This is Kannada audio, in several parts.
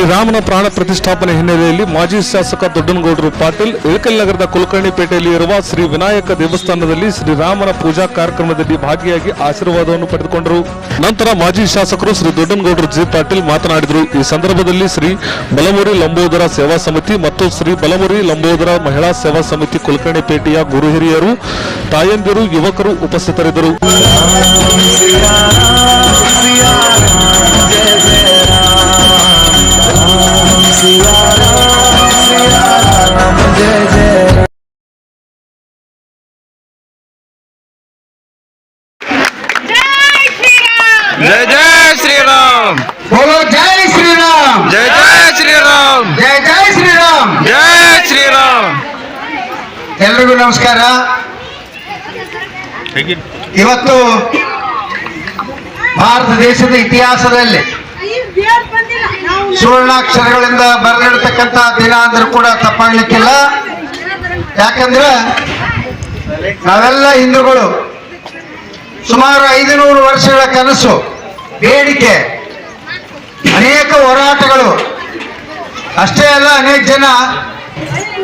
ಶ್ರೀರಾಮನ ಪ್ರಾಣ ಪ್ರತಿಷ್ಠಾಪನೆ ಹಿನ್ನೆಲೆಯಲ್ಲಿ ಮಾಜಿ ಶಾಸಕ ದೊಡ್ಡನಗೌಡರು ಪಾಟೀಲ್, ಇಳಕಲ್ ನಗರದ ಕುಲಕರ್ಣಿಪೇಟೆಯಲ್ಲಿ ಇರುವ ಶ್ರೀ ವಿನಾಯಕ ದೇವಸ್ಥಾನದಲ್ಲಿ ಶ್ರೀರಾಮನ ಪೂಜಾ ಕಾರ್ಯಕ್ರಮದಲ್ಲಿ ಭಾಗಿಯಾಗಿ ಆಶೀರ್ವಾದವನ್ನು ಪಡೆದುಕೊಂಡರು. ನಂತರ ಮಾಜಿ ಶಾಸಕರು ಶ್ರೀ ದೊಡ್ಡನಗೌಡರು ಜಿ ಪಾಟೀಲ್ ಮಾತನಾಡಿದರು. ಈ ಸಂದರ್ಭದಲ್ಲಿ ಶ್ರೀ ಬಲಮುರಿ ಲಂಬೋದರ ಸೇವಾ ಸಮಿತಿ ಮತ್ತು ಶ್ರೀ ಬಲಮುರಿ ಲಂಬೋದರ ಮಹಿಳಾ ಸೇವಾ ಸಮಿತಿ ಕುಲಕರ್ಣಿಪೇಟೆಯ ಗುರು ಹಿರಿಯರು, ತಾಯಂದಿರು, ಯುವಕರು ಉಪಸ್ಥಿತರಿದ್ದರು. ಎಲ್ರಿಗೂ ನಮಸ್ಕಾರ. ಇವತ್ತು ಭಾರತ ದೇಶದ ಇತಿಹಾಸದಲ್ಲಿ ಸುವರ್ಣಾಕ್ಷರಗಳಿಂದ ಬರೆದಿಡ್ತಕ್ಕಂತ ದಿನ ಅಂದ್ರೂ ಕೂಡ ತಪ್ಪಾಗ್ಲಿಕ್ಕಿಲ್ಲ. ಯಾಕಂದ್ರೆ ನಾವೆಲ್ಲ ಹಿಂದೂಗಳು ಸುಮಾರು ಐದು ನೂರು ವರ್ಷಗಳ ಕನಸು ಬೇಡಿಕೆ ಅನೇಕ ಹೋರಾಟಗಳು. ಅಷ್ಟೇ ಅಲ್ಲ ಅನೇಕ ಜನ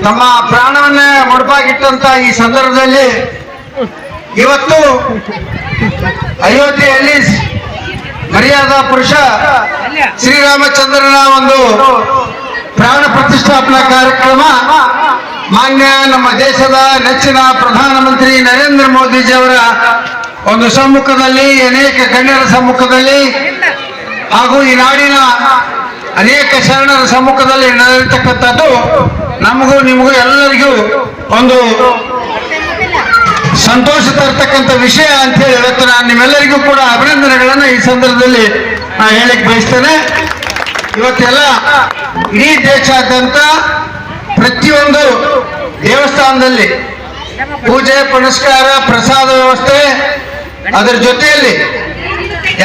ತಮ್ಮ ಪ್ರಾಣವನ್ನ ಮುಡುಪಾಗಿಟ್ಟಂತ ಈ ಸಂದರ್ಭದಲ್ಲಿ ಇವತ್ತು ಅಯೋಧ್ಯೆಯಲ್ಲಿ ಮರ್ಯಾದ ಪುರುಷ ಶ್ರೀರಾಮಚಂದ್ರನ ಒಂದು ಪ್ರಾಣ ಪ್ರತಿಷ್ಠಾಪನಾ ಕಾರ್ಯಕ್ರಮ. ಮಾನ್ಯ ನಮ್ಮ ದೇಶದ ನೆಚ್ಚಿನ ಪ್ರಧಾನಮಂತ್ರಿ ನರೇಂದ್ರ ಮೋದಿಜಿಯವರ ಒಂದು ಸಮ್ಮುಖದಲ್ಲಿ, ಅನೇಕ ಗಣ್ಯರ ಸಮ್ಮುಖದಲ್ಲಿ ಹಾಗೂ ಈ ನಾಡಿನ ಅನೇಕ ಶರಣರ ಸಮ್ಮುಖದಲ್ಲಿ ನಡೆದಿರ್ತಕ್ಕಂಥದ್ದು ನಮಗೂ, ನಿಮಗೂ ಎಲ್ಲರಿಗೂ ಒಂದು ಸಂತೋಷ ತರ್ತಕ್ಕಂಥ ವಿಷಯ ಅಂತ ಹೇಳಿ ಇವತ್ತು ನಾನು ನಿಮ್ಮೆಲ್ಲರಿಗೂ ಕೂಡ ಅಭಿನಂದನೆಗಳನ್ನು ಈ ಸಂದರ್ಭದಲ್ಲಿ ನಾನು ಹೇಳಕ್ ಬಯಸ್ತೇನೆ. ಇವತ್ತೆಲ್ಲ ಇಡೀ ದೇಶಾದ್ಯಂತ ಪ್ರತಿಯೊಂದು ದೇವಸ್ಥಾನದಲ್ಲಿ ಪೂಜೆ, ಪುನಸ್ಕಾರ, ಪ್ರಸಾದ ವ್ಯವಸ್ಥೆ ಅದರ ಜೊತೆಯಲ್ಲಿ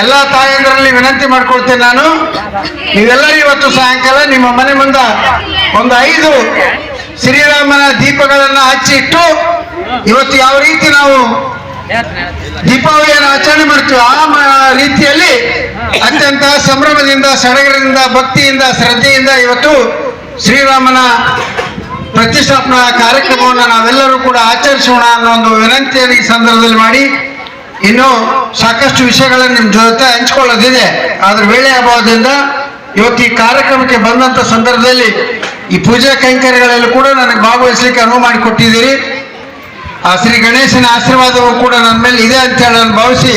ಎಲ್ಲ ತಾಯಂದರಲ್ಲಿ ವಿನಂತಿ ಮಾಡ್ಕೊಳ್ತೇನೆ ನಾನು. ನೀವೆಲ್ಲರೂ ಇವತ್ತು ಸಾಯಂಕಾಲ ನಿಮ್ಮ ಮನೆ ಮುಂದ ಒಂದು ಐದು ಶ್ರೀರಾಮನ ದೀಪಗಳನ್ನ ಹಚ್ಚಿಟ್ಟು ಇವತ್ತು ಯಾವ ರೀತಿ ನಾವು ದೀಪಾವಳಿಯನ್ನು ಆಚರಣೆ ಮಾಡ್ತೀವಿ ಆ ರೀತಿಯಲ್ಲಿ ಅತ್ಯಂತ ಸಂಭ್ರಮದಿಂದ, ಸಡಗರದಿಂದ, ಭಕ್ತಿಯಿಂದ, ಶ್ರದ್ಧೆಯಿಂದ ಇವತ್ತು ಶ್ರೀರಾಮನ ಪ್ರತಿಷ್ಠಾಪನಾ ಕಾರ್ಯಕ್ರಮವನ್ನು ನಾವೆಲ್ಲರೂ ಕೂಡ ಆಚರಿಸೋಣ ಅನ್ನೋ ಒಂದು ವಿನಂತಿಯನ್ನು ಈ ಸಂದರ್ಭದಲ್ಲಿ ಮಾಡಿ ಇನ್ನು ಸಾಕಷ್ಟು ವಿಷಯಗಳನ್ನು ನಿಮ್ಮ ಜೊತೆ ಹಂಚ್ಕೊಳ್ಳೋದಿದೆ. ಆದ್ರೆ ವೇಳೆ ಅಭಾವದಿಂದ ಇವತ್ತು ಈ ಕಾರ್ಯಕ್ರಮಕ್ಕೆ ಬಂದಂತ ಸಂದರ್ಭದಲ್ಲಿ ಈ ಪೂಜಾ ಕೈಂಕರ್ಯಗಳಲ್ಲಿ ಕೂಡ ನನಗೆ ಭಾಗವಹಿಸ್ಲಿಕ್ಕೆ ಅನುವು ಮಾಡಿಕೊಟ್ಟಿದ್ದೀರಿ. ಆ ಶ್ರೀ ಗಣೇಶನ ಆಶೀರ್ವಾದವು ಕೂಡ ನನ್ನ ಮೇಲೆ ಇದೆ ಅಂತ ಹೇಳಿ ನಾನು ಭಾವಿಸಿ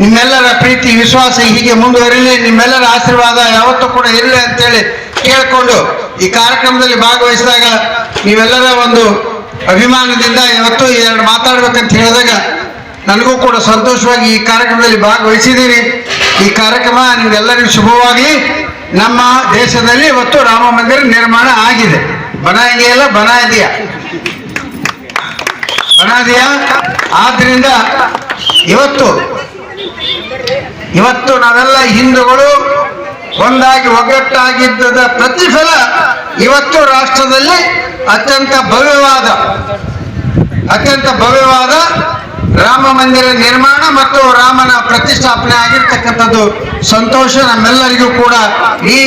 ನಿಮ್ಮೆಲ್ಲರ ಪ್ರೀತಿ, ವಿಶ್ವಾಸ ಹೀಗೆ ಮುಂದುವರಿಲಿ, ನಿಮ್ಮೆಲ್ಲರ ಆಶೀರ್ವಾದ ಯಾವತ್ತೂ ಕೂಡ ಇರಲಿ ಅಂತೇಳಿ ಕೇಳಿಕೊಂಡು ಈ ಕಾರ್ಯಕ್ರಮದಲ್ಲಿ ಭಾಗವಹಿಸಿದಾಗ ನೀವೆಲ್ಲರ ಒಂದು ಅಭಿಮಾನದಿಂದ ಇವತ್ತು ಎರಡು ಮಾತಾಡ್ಬೇಕಂತ ಹೇಳಿದಾಗ ನನಗೂ ಕೂಡ ಸಂತೋಷವಾಗಿ ಈ ಕಾರ್ಯಕ್ರಮದಲ್ಲಿ ಭಾಗವಹಿಸಿದ್ದೀರಿ. ಈ ಕಾರ್ಯಕ್ರಮ ನಿಮ್ಗೆಲ್ಲರಿಗೂ ಶುಭವಾಗಲಿ. ನಮ್ಮ ದೇಶದಲ್ಲಿ ಇವತ್ತು ರಾಮ ಮಂದಿರ ನಿರ್ಮಾಣ ಆಗಿದೆ. ಬನಾಂಗಿಯಲ್ಲ ಬನಾದಿಯ ಬನಾದಿಯ ಆದ್ರಿಂದ ಇವತ್ತು ಇವತ್ತು ನಾವೆಲ್ಲ ಹಿಂದೂಗಳು ಒಂದಾಗಿ ಒಗ್ಗಟ್ಟಾಗಿದ್ದದ ಪ್ರತಿಫಲ ಇವತ್ತು ರಾಷ್ಟ್ರದಲ್ಲಿ ಅತ್ಯಂತ ಭವ್ಯವಾದ ಅತ್ಯಂತ ಭವ್ಯವಾದ ಮಂದಿರ ನಿರ್ಮಾಣ ಮತ್ತು ರಾಮನ ಪ್ರತಿಷ್ಠಾಪನೆ ಆಗಿರ್ತಕ್ಕಂಥದ್ದು ಸಂತೋಷ ನಮ್ಮೆಲ್ಲರಿಗೂ ಕೂಡ. ಈ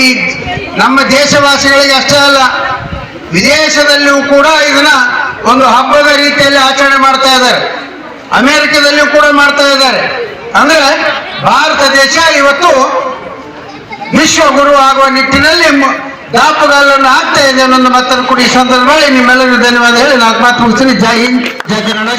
ನಮ್ಮ ದೇಶವಾಸಿಗಳಿಗೆ ಅಷ್ಟೇ ಅಲ್ಲ, ವಿದೇಶದಲ್ಲಿಯೂ ಕೂಡ ಇದನ್ನ ಒಂದು ಹಬ್ಬದ ರೀತಿಯಲ್ಲಿ ಆಚರಣೆ ಮಾಡ್ತಾ ಇದ್ದಾರೆ. ಅಮೆರಿಕದಲ್ಲಿಯೂ ಕೂಡ ಮಾಡ್ತಾ ಇದ್ದಾರೆ. ಅಂದ್ರೆ ಭಾರತ ದೇಶ ಇವತ್ತು ವಿಶ್ವ ಗುರು ಆಗುವ ನಿಟ್ಟಿನಲ್ಲಿ ದಾಪುಗಾಲನ್ನು ಹಾಕ್ತಾ ಇದೆ ಅನ್ನೊಂದು ಮಾತನ್ನು ಕೂಡ ಈ ಸಂದರ್ಭದಲ್ಲಿ ನಿಮ್ಮೆಲ್ಲರಿಗೂ ಧನ್ಯವಾದ ಹೇಳಿ ನಾಲ್ಕು ಮಾತು ಮುಗಿಸ್ತೀನಿ. ಜೈ ಹಿಂದ್, ಜೈ ಕನ್ನಡ.